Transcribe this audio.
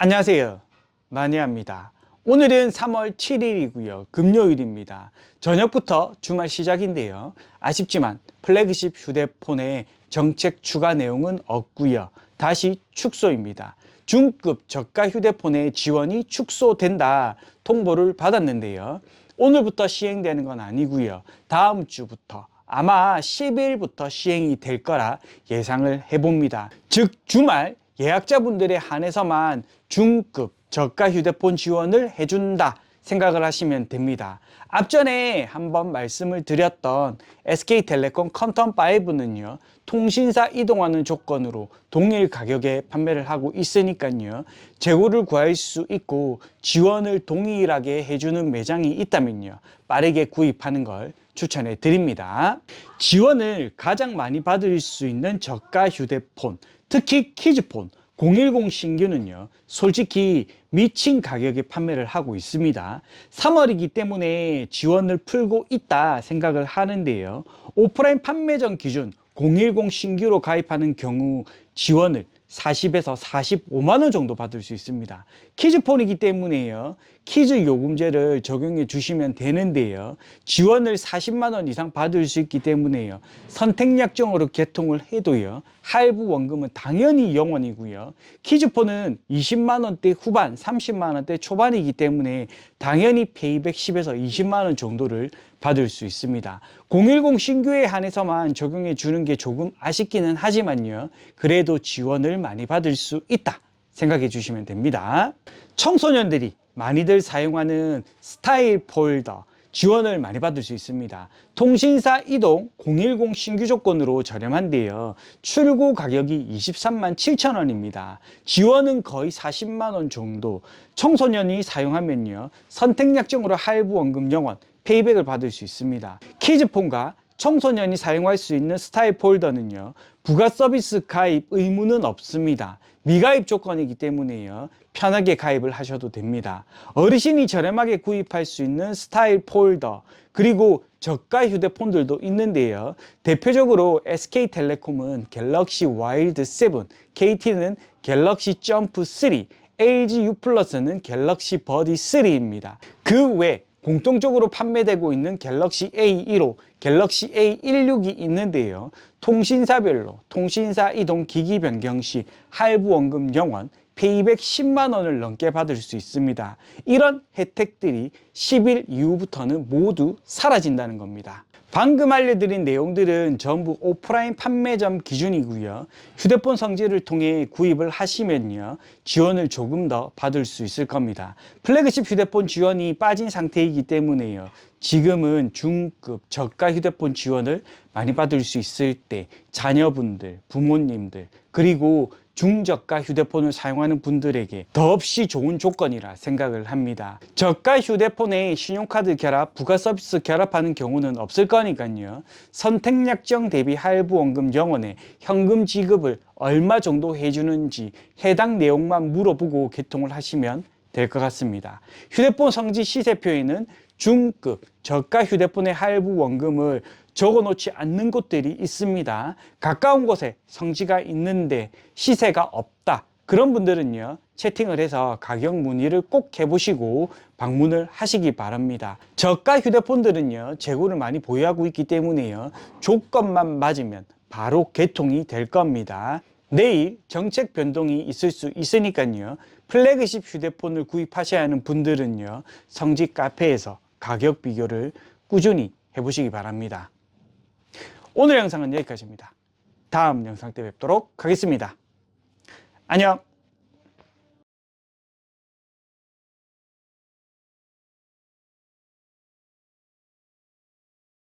안녕하세요. 마니아입니다. 오늘은 3월 7일이고요. 금요일입니다. 저녁부터 주말 시작인데요. 아쉽지만 플래그십 휴대폰의 정책 추가 내용은 없고요. 다시 축소입니다. 중급 저가 휴대폰의 지원이 축소된다 통보를 받았는데요. 오늘부터 시행되는 건 아니고요. 다음 주부터 아마 10일부터 시행이 될 거라 예상을 해봅니다. 즉 주말 예약자분들에 한해서만 중급 저가 휴대폰 지원을 해준다 생각을 하시면 됩니다. 앞전에 한번 말씀을 드렸던 SK텔레콤 컨텀5는요, 통신사 이동하는 조건으로 동일 가격에 판매를 하고 있으니까요, 재고를 구할 수 있고 지원을 동일하게 해주는 매장이 있다면요, 빠르게 구입하는 걸 추천해 드립니다. 지원을 가장 많이 받을 수 있는 저가 휴대폰, 특히 키즈폰, 010 신규는요, 솔직히 미친 가격에 판매를 하고 있습니다. 3월이기 때문에 지원을 풀고 있다 생각을 하는데요. 오프라인 판매점 기준 010 신규로 가입하는 경우 지원을 40에서 45만 원 정도 받을 수 있습니다. 키즈폰이기 때문에요. 키즈 요금제를 적용해 주시면 되는데요. 지원을 40만 원 이상 받을 수 있기 때문에요. 선택약정으로 개통을 해도요. 할부 원금은 당연히 영원이고요. 키즈폰은 20만 원대 후반, 30만 원대 초반이기 때문에 당연히 페이백 10에서 20만 원 정도를 받을 수 있습니다. 010 신규에 한해서만 적용해 주는 게 조금 아쉽기는 하지만요. 그래도 지원을 많이 받을 수 있다 생각해 주시면 됩니다. 청소년들이 많이들 사용하는 스타일 폴더 지원을 많이 받을 수 있습니다. 통신사 이동 010 신규 조건으로 저렴한데요. 출고 가격이 23만 7천 원입니다. 지원은 거의 40만 원 정도. 청소년이 사용하면요. 선택약정으로 할부 원금 영원, 페이백을 받을 수 있습니다. 키즈폰과 청소년이 사용할 수 있는 스타일 폴더는요. 부가 서비스 가입 의무는 없습니다. 미가입 조건이기 때문에요. 편하게 가입을 하셔도 됩니다. 어르신이 저렴하게 구입할 수 있는 스타일 폴더 그리고 저가 휴대폰들도 있는데요. 대표적으로 SK텔레콤은 갤럭시 와일드 7, KT는 갤럭시 점프 3, LG U 플러스는 갤럭시 버디 3입니다. 그 외 공통적으로 판매되고 있는 갤럭시 A15, 갤럭시 A16이 있는데요. 통신사별로 통신사 이동 기기 변경 시 할부 원금 영원, 페이백 10만 원을 넘게 받을 수 있습니다. 이런 혜택들이 10일 이후부터는 모두 사라진다는 겁니다. 방금 알려드린 내용들은 전부 오프라인 판매점 기준이고요. 휴대폰 성질을 통해 구입을 하시면요. 지원을 조금 더 받을 수 있을 겁니다. 플래그십 휴대폰 지원이 빠진 상태이기 때문에요. 지금은 중급 저가 휴대폰 지원을 많이 받을 수 있을 때 자녀분들, 부모님들, 그리고 중저가 휴대폰을 사용하는 분들에게 더없이 좋은 조건이라 생각을 합니다. 저가 휴대폰에 신용카드 결합, 부가 서비스 결합하는 경우는 없을 거니까요. 선택 약정 대비 할부 원금 영원에 현금 지급을 얼마 정도 해주는지 해당 내용만 물어보고 개통을 하시면 될 것 같습니다. 휴대폰 성지 시세표에는 중급 저가 휴대폰의 할부 원금을 적어 놓지 않는 곳들이 있습니다. 가까운 곳에 성지가 있는데 시세가 없다. 그런 분들은요, 채팅을 해서 가격 문의를 꼭 해보시고 방문을 하시기 바랍니다. 저가 휴대폰들은요, 재고를 많이 보유하고 있기 때문에요, 조건만 맞으면 바로 개통이 될 겁니다. 내일 정책 변동이 있을 수 있으니까요, 플래그십 휴대폰을 구입하셔야 하는 분들은요, 성지 카페에서 가격 비교를 꾸준히 해보시기 바랍니다. 오늘 영상은 여기까지입니다. 다음 영상 때 뵙도록 하겠습니다. 안녕!